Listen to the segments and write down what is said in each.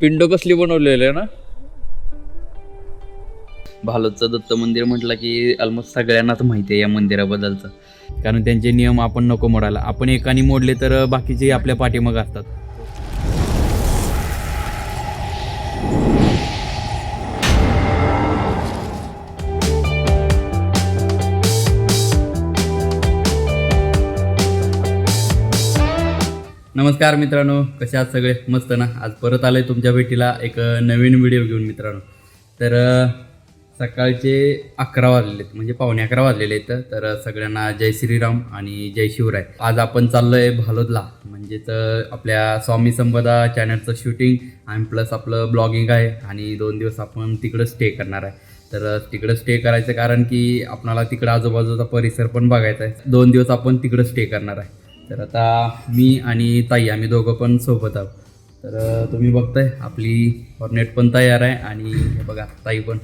पिंड कसली बनवलेली आहे ना? भालोदचं दत्त मंदिर म्हटलं की ऑलमोस्ट सगळ्यांनाच माहिती आहे या मंदिराबद्दलचं. कारण त्यांचे नियम आपण नको मोडायला. आपण एकाने मोडले तर बाकीचे आपल्या पाठीमाग असतात. नमस्कार मित्रांनो कसे आहात सगळे? मस्त ना? आज परत आलोय तुमच्या भेटीला एक नवीन व्हिडिओ घेऊन मित्रांनो. तर सकाळचे अकरा वाजलेले आहेत म्हणजे पावणे अकरा वाजलेले आहेत. तर सगळ्यांना जय श्रीराम आणि जय शिवराय. आज आपण चाललोय भालोदला. म्हणजेच आपल्या स्वामी संपदा चॅनलचं शूटिंग आणि प्लस आपलं ब्लॉगिंग आहे आणि दोन दिवस आपण तिकडं स्टे करणार आहे. तर तिकडं स्टे करायचं कारण की आपणाला तिकडं आजूबाजूचा परिसर पण बघायचा आहे. दोन दिवस आपण तिकडं स्टे करणार आहे. तर आता मी आणि ताई आम्ही दोघं पण सोबत आहोत. तर तुम्ही बघताय आपली हॉर्नेट पण तयार आहे आणि हे बघा ताई पण.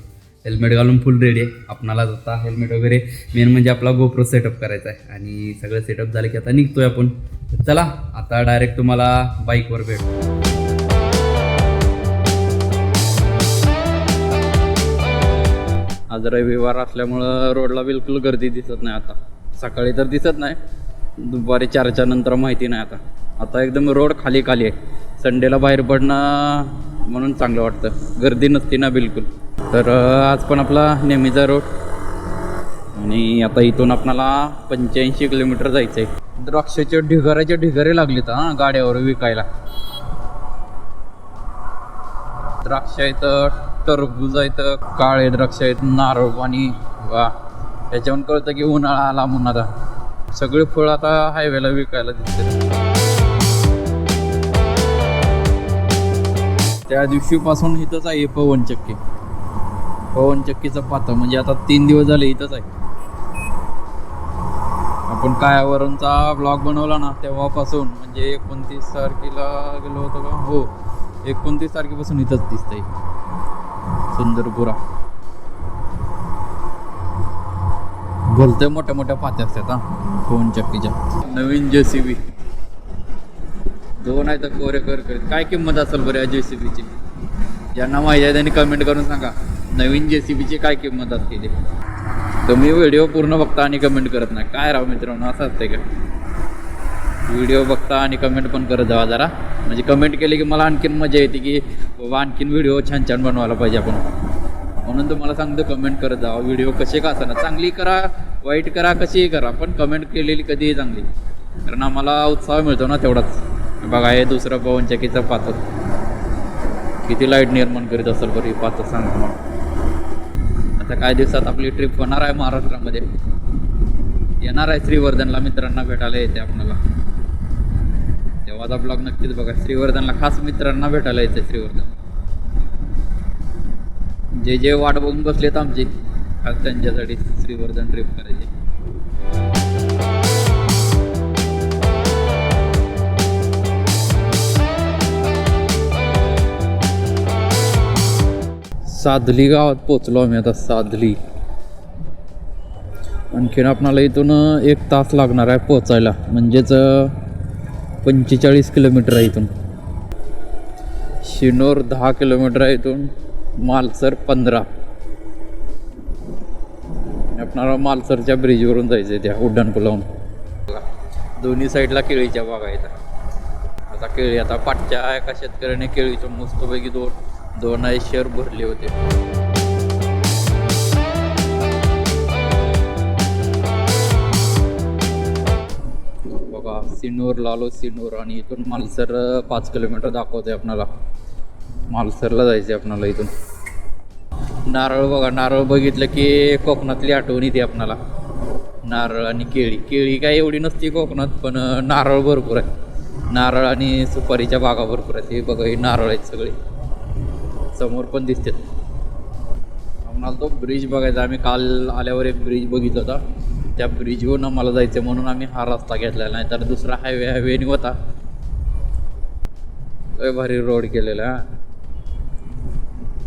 हेल्मेट घालून फुल रेडी आहे. आपणाला आता हेल्मेट वगैरे मेन म्हणजे आपला गोप्रो सेटअप करायचा आहे. आणि सगळं सेटअप झालं की आता निघतोय आपण. चला आता डायरेक्ट तुम्हाला बाईकवर भेटतो आज रविवार असल्यामुळं रोडला बिलकुल गर्दी दिसत नाही आता. सकाळी तर दिसत नाही. दुपारी चारच्या नंतर माहिती नाही आता. आता एकदम रोड खाली खाली आहे. संडेला बाहेर पडणं म्हणून चांगलं वाटतं. गर्दी नसती ना बिलकुल. तर आज पण आपला नेहमीचा रोड आणि आता इथून आपणाला पंच्याऐंशी किलोमीटर जायचं आहे द्राक्षाचे ढिगाऱ्याचे ढिगारे लागलेत हां गाड्यावर विकायला. द्राक्ष आहेत टरबूज आहेत काळे द्राक्ष आहेत नारळ पाणी वा. त्याच्यावरून कळतं की उन्हाळा आला म्हणून आता. सगळे फळ आता हायवेला विकायला दिसते. त्या दिवशीपासून इथंच आहे पवनचक्की पवनचक्कीचं पाता म्हणजे आता तीन दिवस झाले इथंच आहे. आपण कायावरूनचा ब्लॉग बनवला ना तेव्हापासून म्हणजे एकोणतीस तारखेला गेलो होतो का? हो एकोणतीस तारखेपासून इथंच दिसतंय. सुंदरपुरा. बोलतोय मोठ्या मोठ्या पात्या असतात हा. फोन चक्कीच्या. नवीन जे सी बी दोन आहे तर कोरे कर काय किंमत असेल बरं या जे सी बीची ज्यांना माहिती आहे त्यांनी कमेंट करून सांगा. नवीन जे सी बीची काय किंमत असते ते? तुम्ही व्हिडिओ पूर्ण बघता आणि कमेंट करत नाही. काय राव मित्रांनो असं असते का? व्हिडिओ बघता आणि कमेंट पण करत जावा जरा. म्हणजे कमेंट केली की मला आणखीन मजा येते की बाबा आणखीन व्हिडिओ छान छान बनवायला पाहिजे आपण. म्हणून तुम्हाला सांगतो कमेंट करत जा. व्हिडिओ कसे का असणार चांगली करा वाईट करा कशीही करा पण कमेंट केलेली कधीही चांगली. कारण आम्हाला उत्साह मिळतो ना तेवढाच. बघा हे दुसरं पवनचक्कीचं पातळ किती लाइट निर्माण करीत असेल बरं हे सांग आता काही दिवसात आपली ट्रिप होणार आहे महाराष्ट्रामध्ये. येणार आहे श्रीवर्धनला मित्रांना भेटायला येते आपल्याला तेव्हाचा ब्लॉग नक्कीच बघा. श्रीवर्धनला खास मित्रांना भेटायला येते श्रीवर्धन. जे जे वाट बघून बसलेत आमची त्यांच्यासाठी श्रीवर्धन ट्रिप करायची. साधली गावात पोचलो आम्ही आता साधली. आणखीन आपणाला इथून एक तास लागणार आहे पोचायला म्हणजेच पंचेचाळीस किलोमीटर आहे इथून. शिनोर दहा किलोमीटर आहे इथून. मालसर पंधरा. आपणाला मालसरच्या ब्रिजवरून जायचं आहे त्या उड्डाणपुलावरून दोन्ही साईडला केळीच्या बागा आहेत. आता केळी आता पाठच्या एका शेतकऱ्याने केळीच्या मस्तपैकी दोन दोन आहे शेअर भरले होते. बघा सिन्नूर लालो सिनोर आणि इथून मालसर पाच किलोमीटर दाखवते आपणाला. मालसरला जायचं आहे आपणाला इथून. नारळ बघा नारळ बघितलं की कोकणातली आठवण येते आपणाला. नारळ आणि केळी. केळी काय एवढी नसते कोकणात पण नारळ भरपूर आहे. नारळ आणि सुपारीच्या बागा भरपूर आहेत. हे बघा हे नारळ आहेत सगळे. समोर पण दिसतात. आम्हाला तो ब्रिज बघायचा. आम्ही काल आल्यावर एक ब्रिज बघितला होता. त्या ब्रिजवरून आम्हाला जायचं म्हणून आम्ही हा रस्ता घेतलेला नाही तर दुसरा हायवे हायवेने होता. भारी रोड केलेला. हा.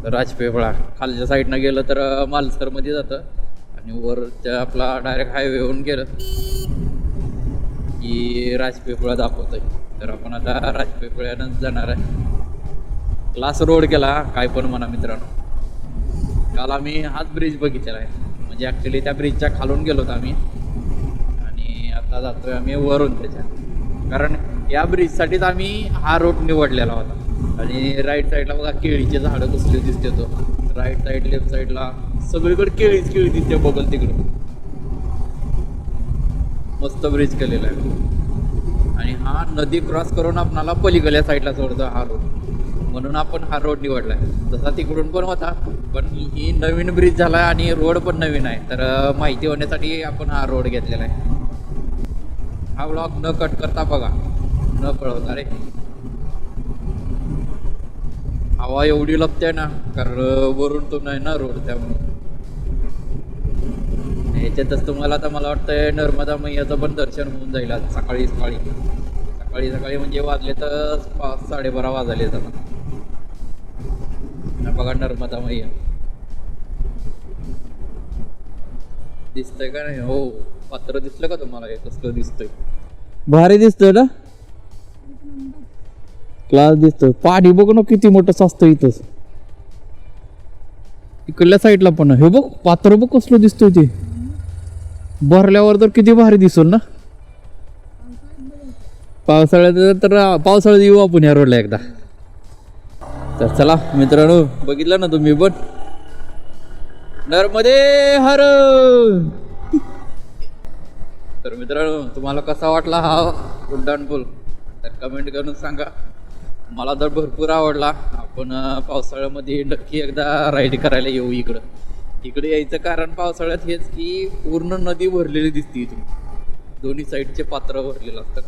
राजपेवळा खालच्या साईडनं गेलं तर मालसरमध्ये जातं. आणि वरच्या आपला डायरेक्ट हायवे होऊन गेलं की राजपेपळा दाखवतोय. तर आपण आता राजपेपळ्यानंच जाणार आहे. क्लास रोड केला काय पण म्हणा मित्रांनो. काल आम्ही हाच ब्रिज बघितलेला आहे. म्हणजे ॲक्च्युली त्या ब्रिजच्या खालून गेलो होतो आम्ही. आणि आता जातोय आम्ही वरून त्याच्या. कारण या ब्रिजसाठीच आम्ही हा रोड निवडलेला होता. आणि राईट साईडला बघा केळीचे झाडं कसले दिसते तो. राईट साईड लेफ्ट साईडला सगळीकडे केळीच केळी दिसते बघल तिकडं. मस्त ब्रिज केलेला आहे. आणि हा नदी क्रॉस करून आपणाला पलीकडल्या साईडला सोडतो हा रोड म्हणून आपण हा रोड निवडला आहे तसा तिकडून पण होता पण ही नवीन ब्रिज झाला आणि रोड पण नवीन आहे. तर माहिती होण्यासाठी आपण हा रोड घेतलेला आहे. हा ब्लॉग न कट करता बघा. न पळवता रे. हवा एवढी लपते ना कारण वरून तो नाही ना रोड त्यामुळे. याच्यातच तुम्हाला आता मला वाटतं नर्मदा मैयाचं पण दर्शन होऊन जाईल आज सकाळी सकाळी. सकाळी सकाळी म्हणजे वाजले तर पाच साडेबारा वाजले आता बघा नर्मदा मैया. दिसतंय का नाही? हो पात्र दिसलं का तुम्हाला हे? कसलं दिसतंय? भारी दिसतंय ना? क्लास दिसतोय. पाणी बघ ना किती मोठं असतं इथंच. इकडल्या साईडला पण हे बघ पात्र बघ कसलं दिसतोय ते. भरल्यावर तर किती भारी दिसल ना. पावसाळ्यात तर पावसाळ्यात येऊ आपण या रोडला एकदा. तर चला मित्रांनो बघितलं ना तुम्ही पण? नर्मदे हर तर मित्रांनो तुम्हाला कसा वाटला हा उड्डाण पूल तर कमेंट करून सांगा. मला तर भरपूर आवडला. आपण पावसाळ्यामध्ये नक्की एकदा राईड करायला येऊ इकडं. इकडे यायचं कारण पावसाळ्यात हेच की पूर्ण नदी भरलेली दिसते इथून. दोन्ही साईडचे पात्र भरलेलं असतं.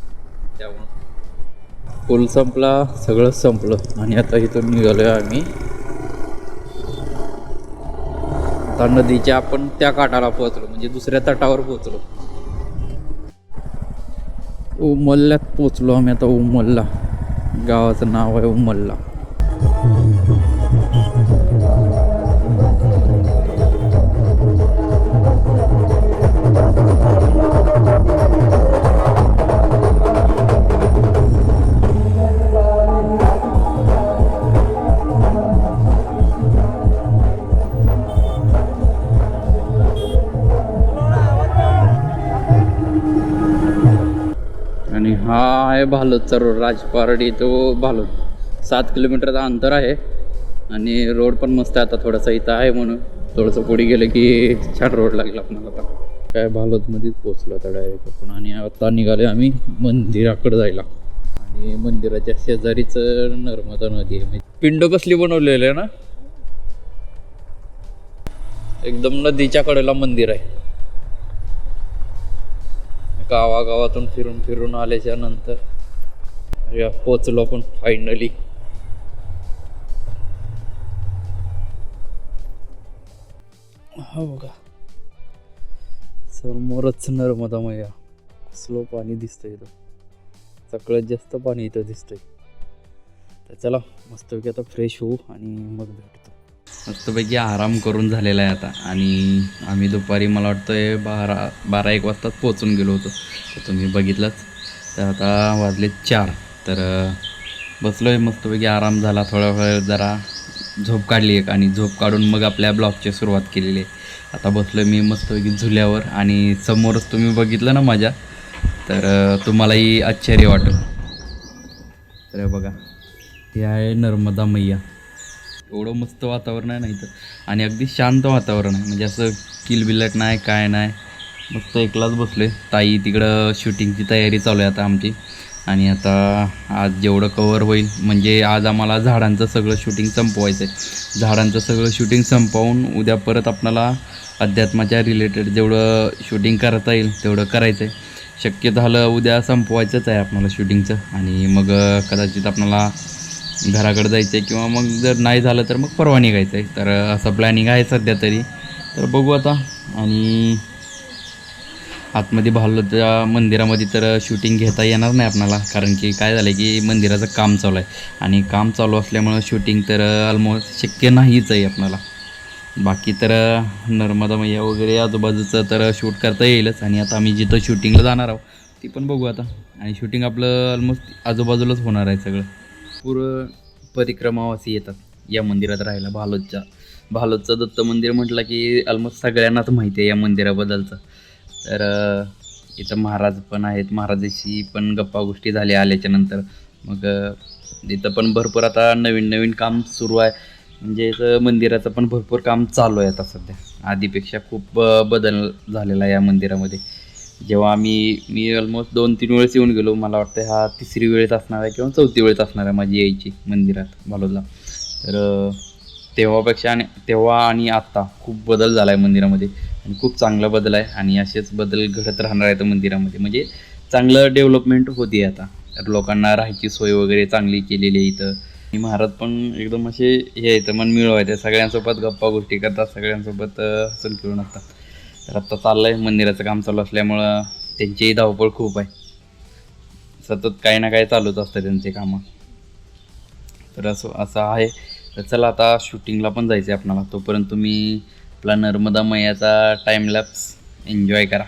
त्यामुळं पूल संपला सगळं संपलं. आणि आता इथून निघालो आहे आम्ही. आता नदीच्या आपण त्या काठाला पोहोचलो म्हणजे दुसऱ्या तटावर पोहोचलो. उमलल्यात पोचलो आम्ही आता उमलला. गावाचं नाव आहे उमल्ला. भालोत रोड राजपारडी तो भालोत. सात किलोमीटरचा अंतर आहे आणि रोड पण मस्त आहे आता थोडासा इथं आहे म्हणून. थोडंसं पुढे गेलं की छान रोड लागला आपल्याला आता काय भालोतमध्येच पोचलो आता डायरेक्ट आपण आणि आता निघाले आम्ही मंदिराकडे जायला. आणि मंदिराच्या शेजारीच नर्मदा नदी आहे. पिंड कसली बनवलेली आहे ना? एकदम नदीच्या कडेला मंदिर आहे. गावागावातून फिरून फिरून आल्याच्यानंतर या पोचलो पण फायनली हा बघा. समोरच नर्मदा मैया स्लो पाणी दिसतंय इथं. सगळ्यात जास्त पाणी इथं दिसतंय. तर चला मस्तपैकी आता फ्रेश होऊ आणि मग भेटतो. मस्तपैकी आराम करून झालेला आहे आता. आणि आम्ही दुपारी मला वाटतं बारा बारा एक वाजता पोचून गेलो होतो. तर तुम्ही बघितलंच. तर आता वाजले चार. तर बसलो आहे मस्तपैकी आराम झाला थोडा वेळ जरा. झोप काढली एक आणि झोप काढून मग आपल्या ब्लॉगची सुरुवात केलेली. आहे आता बसलो मी मस्तपैकी झुल्यावर आणि समोरच तुम्ही बघितलं ना माझ्या? तर तुम्हालाही आश्चर्य वाटेल. तर बघा हे आहे नर्मदा मैया. एवढं मस्त वातावरण आहे नाही तर आणि अगदी शांत वातावरण आहे. म्हणजे असं किलबिलट नाही काय नाही. मस्त एकलाच बसलो आहे ताई तिकडं शूटिंगची तयारी चालू आहे आता आमची. आणि आता आज जेवढं कवर होईल म्हणजे आज आम्हाला झाडांचं सगळं शूटिंग संपवायचं आहे झाडांचं सगळं शूटिंग संपवून उद्या परत आपणाला अध्यात्माच्या रिलेटेड जेवढं शूटिंग करता येईल तेवढं करायचं आहे शक्य झालं उद्या संपवायचंच आहे आपणाला शूटिंगचं आणि मग कदाचित आपणाला घराकडे जायचं आहे किंवा मग जर नाही झालं तर मग परवा निघायचं आहे तर असं प्लॅनिंग आहे सध्या तरी. तर बघू आता. आणि आतमध्ये भालच्या मंदिरामध्ये तर शूटिंग घेता येणार नाही आपणाला कारण की काय झालं की मंदिराचं काम चालू आहे. आणि काम चालू असल्यामुळं शूटिंग तर ऑलमोस्ट शक्य नाहीच आहे आपणाला. बाकी तर नर्मदा मैया वगैरे आजूबाजूचं तर शूट करता येईलच. आणि आता आम्ही जिथं शूटिंगला जाणार आहोत ती पण बघू आता. आणि शूटिंग आपलं ऑलमोस्ट आजूबाजूलाच होणार आहे सगळं. पुरं परिक्रमावासी येतात या मंदिरात राहायला भालोदच्या भालोदचं दत्त मंदिर म्हटलं की ऑलमोस्ट सगळ्यांनाच माहिती आहे या मंदिराबद्दलचं. तर इथं महाराज पण आहेत. महाराजाशी पण गप्पा गोष्टी झाल्या आल्याच्यानंतर. मग इथं पण भरपूर आता नवीन नवीन काम सुरू आहे. म्हणजे इथं मंदिराचं पण भरपूर काम चालू आहे आता सध्या. आधीपेक्षा खूप बदल झालेला आहे या मंदिरामध्ये. जेव्हा आम्ही मी ऑलमोस्ट दोन तीन वेळेस येऊन गेलो. मला वाटतं हा तिसरी वेळेत असणार आहे किंवा चौथी वेळेत असणार आहे माझी यायची मंदिरात बालोदला. तर तेव्हापेक्षा आणि तेव्हा आणि आत्ता खूप बदल झाला आहे मंदिरामध्ये. आणि खूप चांगला बदल आहे आणि असेच बदल घडत राहणार आहेत मंदिरामध्ये. म्हणजे चांगलं डेव्हलपमेंट होते आता. तर लोकांना राहायची सोय वगैरे चांगली केलेली आहे इथं. आणि महाराज पण एकदम असे हे येतं मन मिळवायचे सगळ्यांसोबत गप्पा गोष्टी करतात सगळ्यांसोबत हसून खेळून असतात. तर आत्ता चाललं आहे मंदिराचं काम चालू असल्यामुळं त्यांचीही धावपळ खूप आहे. सतत काही ना काही चालूच असतं त्यांचे कामं. तर असं असं आहे. तर चला आता शूटिंगला पण जायचं आहे आपणाला. तोपर्यंत तुम्ही आपला नर्मदा मैयाचा टाईमलॅप्स एन्जॉय करा.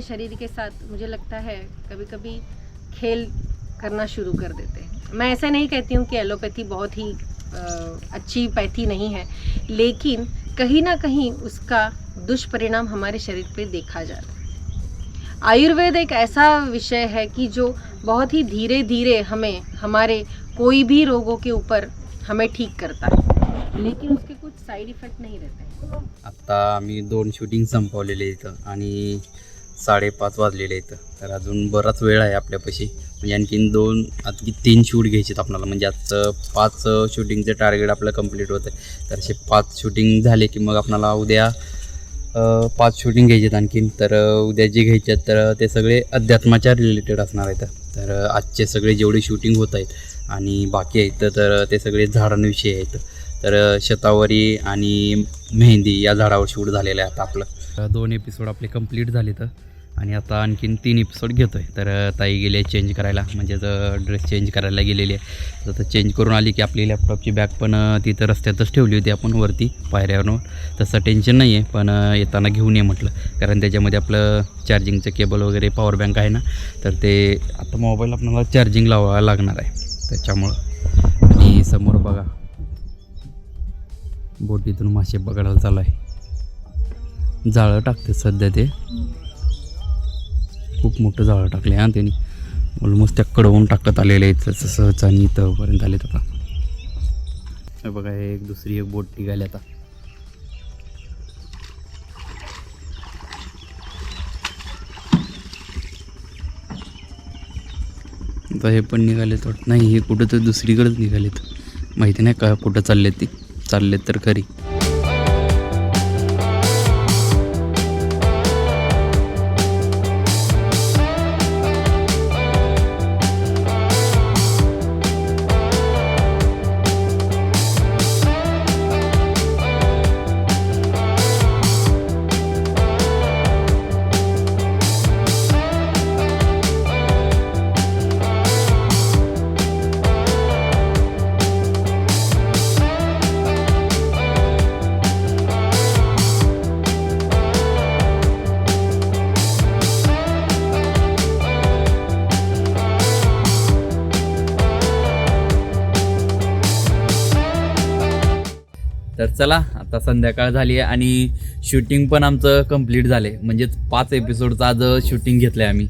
हमारे शरीर के साथ मुझे लगता है कभी कभी खेल करना शुरू कर देते हैं। मैं ऐसा नहीं कहती हूँ कि एलोपैथी बहुत ही अच्छी पैथी नहीं है, लेकिन कहीं ना कहीं उसका दुष्परिणाम हमारे शरीर पे देखा जा रहा है। आयुर्वेद एक ऐसा विषय है कि जो बहुत ही धीरे धीरे हमें, हमारे कोई भी रोगों के ऊपर हमें ठीक करता है, लेकिन उसके कुछ साइड इफ़ेक्ट नहीं रहते आत्ता आम्ही दोन शूटिंग संपवलेले इथं, आणि साडेपाच वाजलेले आहेत. तर अजून बराच वेळ आहे आपल्यापाशी. म्हणजे आणखीन दोन आणखी तीन शूट घ्यायचे आहेत आपल्याला. म्हणजे आजचं पाच शूटिंगचं टार्गेट आपलं कंप्लीट होतं आहे तर असे पाच शूटिंग झाले की मग आपल्याला उद्या पाच शूटिंग घ्यायचे आहेत आणखीन. तर उद्या जे घ्यायचे आहेत तर ते सगळे अध्यात्माच्या रिलेटेड असणार आहेत. तर आजचे सगळे जेवढे शूटिंग होत आहेत आणि बाकी आहेत तर ते सगळे झाडांविषयी आहेत. तर शतावरी आणि मेहंदी या झाडावर शूट झालेलं आहे आता आपलं. दोन एपिसोड आपले कंप्लीट झाले तर आणि आता आणखीन तीन एपिसोड घेतो आहे तर ताई ताई गेले चेंज करायला. म्हणजे जर ड्रेस चेंज करायला गेलेली आहे. तर चेंज करून आली की आपली लॅपटॉपची बॅग पण तिथं रस्त्यातच ठेवली होती आपण वरती पायऱ्यावर तसं टेन्शन नाही आहे पण येताना घेऊन ये म्हटलं. कारण त्याच्यामध्ये आपलं चार्जिंगचं केबल वगैरे पॉवर बँक आहे ना तर ते आता मोबाईल आपल्याला चार्जिंग लावावं लागणार आहे. त्याच्यामुळं. आणि समोर बघा. बोटीतून मासे पकडायला चालू आहे. जाळं टाकते सध्या ते. खूप मोठं जाळं आहे हां त्यांनी. ऑलमोस्ट त्या कडवून टाकत आलेलं आहे तसं सहज आणि इथंपर्यंत आलेत आता. हे बघा हे एक दुसरी एक बोट निघाली आता. आता हे पण निघाले तर नाही हे कुठं तर दुसरीकडेच निघालेत माहिती नाही का कुठं चाललेत ते. चाललेत तर खरी. चला आता संध्याकाळ झाली आहे आणि शूटिंग पण आमचं कंप्लीट झाले म्हणजेच पाच एपिसोडचं आज शूटिंग घेतलं आहे आम्ही.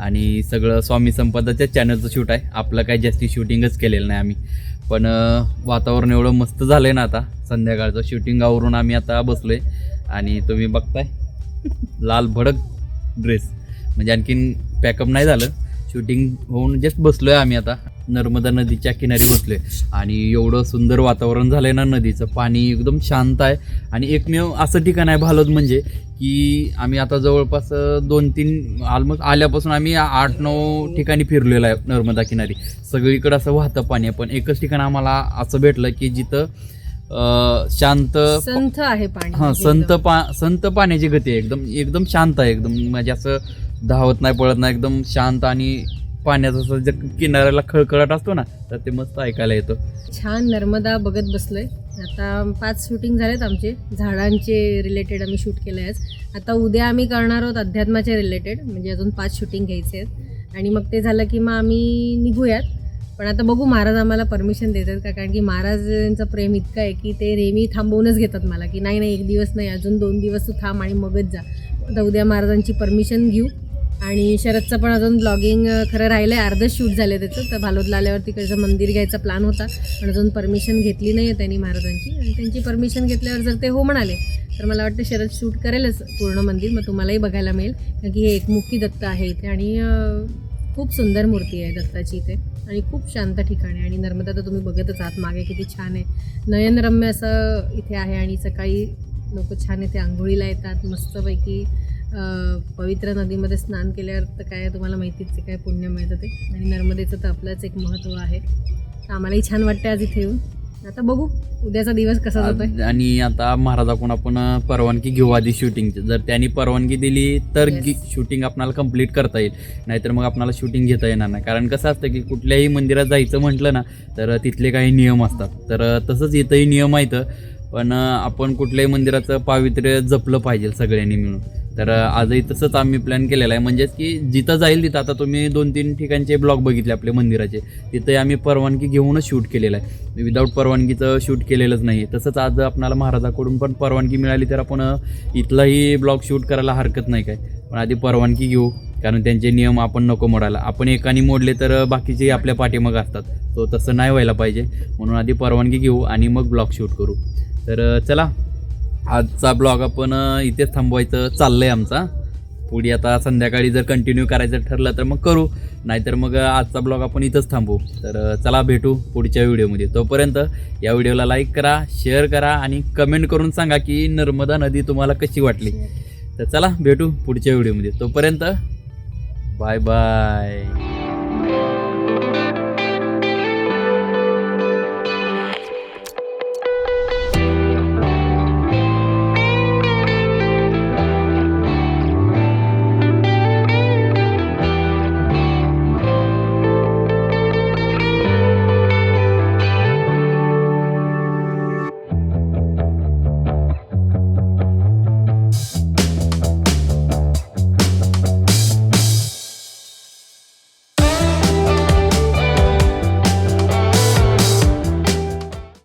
आणि सगळं स्वामी संपदाच्या चॅनलचं शूट आहे. आपलं काही जास्ती शूटिंगच केलेलं नाही आम्ही. पण वातावरण एवढं मस्त झालं आहे ना आता. संध्याकाळचं शूटिंग आवरून आम्ही आता बसलो आहे आणि तुम्ही बघताय लाल भडक ड्रेस म्हणजे आणखीन पॅकअप नाही झालं. शूटिंग होऊन जस्ट बसलो आहे आम्ही आता. नर्मदा नदीच्या किनारी बसलोय. आणि एवढं सुंदर वातावरण झालंय ना नदीचं. पाणी एकदम शांत आहे. आणि एकमेव असं ठिकाण आहे भालोद म्हणजे की आम्ही आता जवळपास दोन तीन ऑलमोस्ट आल्यापासून आम्ही आठ नऊ ठिकाणी फिरलेलो आहे नर्मदा किनारी. सगळीकडे असं वाहतं पाणी आहे. पण एकच ठिकाण आम्हाला असं भेटलं की जिथं शांत संथ आहे पाणी. हा संत. पा संत पाण्याची गती आहे. एकदम एकदम शांत आहे. एकदम म्हणजे असं धावत नाही पळत नाही. एकदम शांत आणि पाण्याचा जे किनाऱ्याला खळखळाट असतो ना तर ते मस्त ऐकायला येतो. छान नर्मदा बघत बसलोय. आता पाच शूटिंग झालेत आमचे. झाडांचे रिलेटेड आम्ही शूट केले आहेत आता उद्या आम्ही करणार आहोत अध्यात्माचे रिलेटेड म्हणजे अजून पाच शूटिंग घ्यायचे आहेत. आणि मग ते झालं की मग आम्ही निघूयात. पण आता बघू महाराज आम्हाला परमिशन देतात का? कारण की महाराजांचं प्रेम इतकं आहे की ते नेहमी थांबवूनच घेतात मला की नाही नाही एक दिवस नाही अजून दोन दिवस तू थांब आणि मगच जा. आता उद्या महाराजांची परमिशन घेऊ. आणि शरदचं पण अजून ब्लॉगिंग खरं राहिलं आहे अर्धच शूट झालं त्याचं. तर भालोदला आल्यावर तिकडचं मंदिर घ्यायचा प्लॅन होता. पण अजून परमिशन घेतली नाही आहे त्यांनी महाराजांची. आणि त्यांची परमिशन घेतल्यावर जर ते हो म्हणाले तर मला वाटतं शरद शूट करेलच पूर्ण मंदिर. मग तुम्हालाही बघायला मिळेल. कारण की हे एकमुखी दत्त आहे इथे. आणि खूप सुंदर मूर्ती आहे दत्ताची इथे. आणि खूप शांत ठिकाण आहे. आणि नर्मदा तर तुम्ही बघतच आहात. मागे किती छान आहे. नयनरम्य असं इथे आहे. आणि सकाळी लोक छान इथे आंघोळीला येतात. मस्तपैकी पवित्र नदीमध्ये स्नान केल्यावर तर काय तुम्हाला माहितीच आहे काय पुण्य मिळतं ते. आणि नर्मदेचं तर आपलंच एक महत्त्व आहे. आम्हालाही छान वाटतं आज इथे येऊन. आता बघू उद्याचा दिवस कसा जातोय. आणि आता महाराजाकडून आपण परवानगी घेऊ आधी शूटिंगची जर त्यांनी परवानगी दिली तर Yes. शूटिंग आपल्याला कंप्लीट करता येईल. नाहीतर मग आपल्याला शूटिंग घेता येणार नाही. कारण कसं असतं की कुठल्याही मंदिरात जायचं म्हटलं ना तर तिथले काही नियम असतात. तर तसंच इथंही नियम आहेत. पण आपण कुठल्याही मंदिराचं पावित्र्य जपलं पाहिजे सगळ्यांनी मिळून. तर आजही तसंच आम्ही प्लॅन केलेला आहे. म्हणजेच की जिथं जाईल तिथं आता तुम्ही दोन तीन ठिकाणचे ब्लॉग बघितले आपले मंदिराचे. तिथे आम्ही परवानगी घेऊनच शूट केलेलं आहे. विदाऊट परवानगीचं शूट केलेलंच नाही. तसंच आज आपणाला महाराजाकडून पण परवानगी मिळाली तर आपण इथलाही ब्लॉग शूट करायला हरकत नाही काय. पण आधी परवानगी घेऊ. कारण त्यांचे नियम आपण नको मोडायला. आपण एकाने मोडले तर बाकीचे आपल्या पाठीमाग असतात. तो तसं नाही व्हायला पाहिजे. म्हणून आधी परवानगी घेऊ आणि मग ब्लॉग शूट करू. तर चला. आजचा ब्लॉग आपण इथेच थांबवायचं चाललंय आमचा. पुढे आता संध्याकाळी जर कंटिन्यू करायचं ठरलं तर मग करू. नाहीतर मग आजचा ब्लॉग आपण इथंच थांबू तर चला भेटू पुढच्या व्हिडिओमध्ये. तोपर्यंत या व्हिडिओला लाईक करा शेअर करा आणि कमेंट करून सांगा की नर्मदा नदी तुम्हाला कशी वाटली. तर चला भेटू पुढच्या व्हिडिओमध्ये. तोपर्यंत Bye-bye.